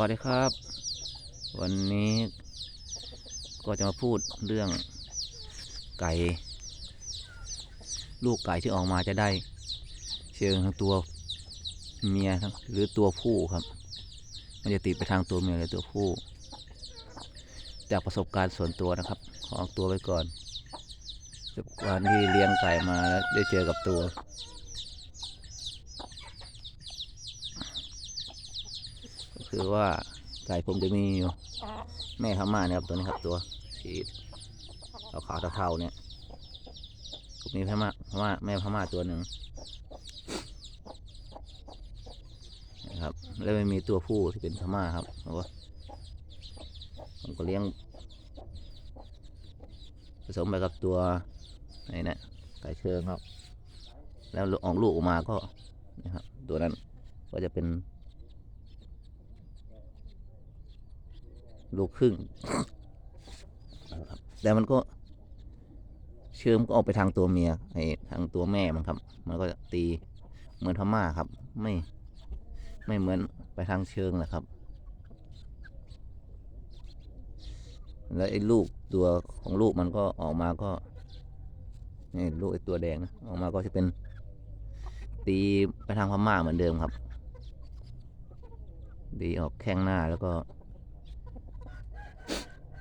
วัสดีครับ วันนี้ก็จะมาพูดเรื่องไก่ ลูกไก่ที่ออกมาจะได้ เชิงทั้งตัวเมียทั้งหรือตัวผู้ครับ มันจะติดไปทางตัวเมียหรือตัวผู้ จากประสบการณ์ส่วนตัวนะครับ ขอออกตัวไว้ก่อนจากการที่เลี้ยงไก่มาแล้วได้เจอกับตัว คือว่าไก่ผมจะมีอยู่แม่พม่าเนี่ยครับตัวนี้ครับตัวสีขาวๆเทาๆเนี่ยผมมีพม่าพม่าแม่พม่าตัวหนึ่งนะครับ แล้วไม่มีตัวผู้ที่เป็นพม่าครับเพราะว่าผมก็เลี้ยง ผสมไปกับตัวไหนนะไก่เชิงครับ แล้วออกลูกออกมาก็นะครับตัวนั้นก็จะเป็น ลูกครึ่ง แต่มันก็เชื่อมก็ออกไปทางตัวเมียไอ้ทางตัวแม่มันครับ มันก็จะตีเหมือนพม่าครับ ไม่ไม่เหมือนไปทางเชิงนะครับ แล้วไอ้ลูกตัวของลูกมันก็ออกมาก็นี่ลูกไอ้ตัวแดงออกมาก็จะเป็น ตีไปทางพม่าเหมือนเดิมครับ ดีออกแข้งหน้าแล้วก็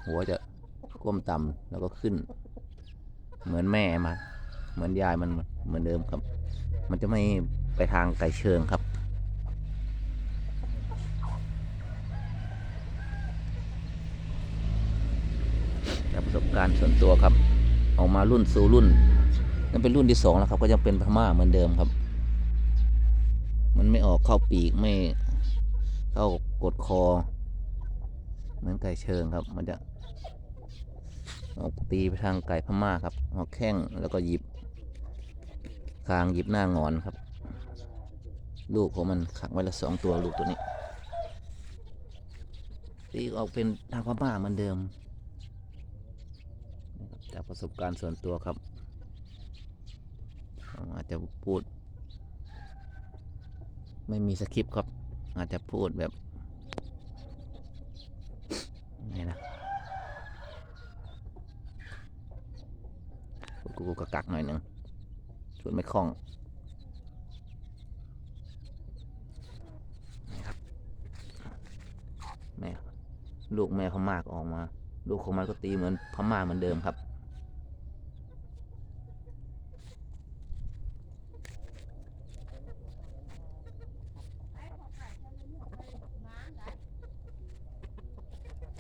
หัวจะก้มต่ำแล้วก็ขึ้น เหมือนแม่มาเหมือนยายมันเหมือนเดิมครับ มันจะไม่ไปทางไก่เชิงครับ จากประสบการณ์ส่วนตัวครับ ออกมารุ่นสู่รุ่นนั่นเป็นรุ่นที่สองแล้วครับ ก็ยังเป็นพม่าเหมือนเดิมครับ มันไม่ออกเข้าปีกไม่เข้ากดคอ เหมือนไก่เชิงครับ มันจะออกตีไปทางไก่พม่าครับออกแข้งแล้วก็หยิบคางหยิบหน้างอนครับ ลูกของมันขังไว้ละสองตัวลูกตัวนี้ตีออกเป็นทางพม่าเหมือนเดิมจากประสบการณ์ส่วนตัวครับอาจจะพูด ไม่มีสคริปต์ครับ อาจจะพูดแบบ นี่นะ กูกูกะกักหน่อยหนึ่งส่วนไม่คล่องครับแม่ลูกแม่พม่ากออกมา ลูกของมันก็ตีเหมือนพม่าเหมือนเดิมครับ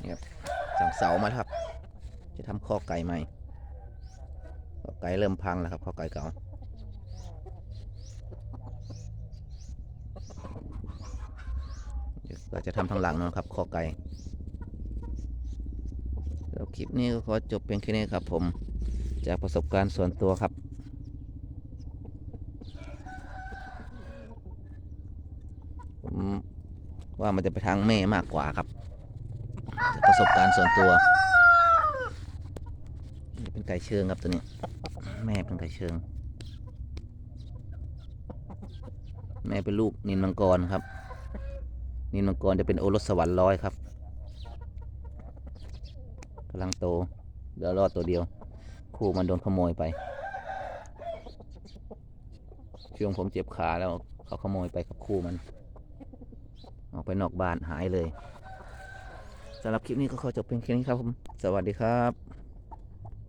นี่ครับสั่งเสามาครับ จะทำข้อไก่ใหม่ ข้อไก่เริ่มพังแล้วครับข้อไก่เก่าเดี๋ยวเราจะทำทางหลังนะครับข้อไก่แล้วคลิปนี้ก็ขอจบเพียงแค่นี้ครับผมจากประสบการณ์ส่วนตัวครับผมว่ามันจะไปทางแม่มากกว่าครับ ประสบการณ์ส่วนตัว นี่เป็นไก่เชิงครับตัวนี้ แม่เป็นไก่เชิง แม่เป็นลูกนินมังกรครับ นินมังกรจะเป็นโอรสสวรรค์ร้อยครับกำลังโตเดี๋ยวรอดตัวเดียว คู่มันโดนขโมยไปช่วงผมเจ็บขาแล้วเขาขโมยไปกับคู่มัน ออกไปนอกบ้านหายเลยสำหรับคลิปนี้ก็ขอจบเพียงแค่นี้ครับผม สวัสดีครับ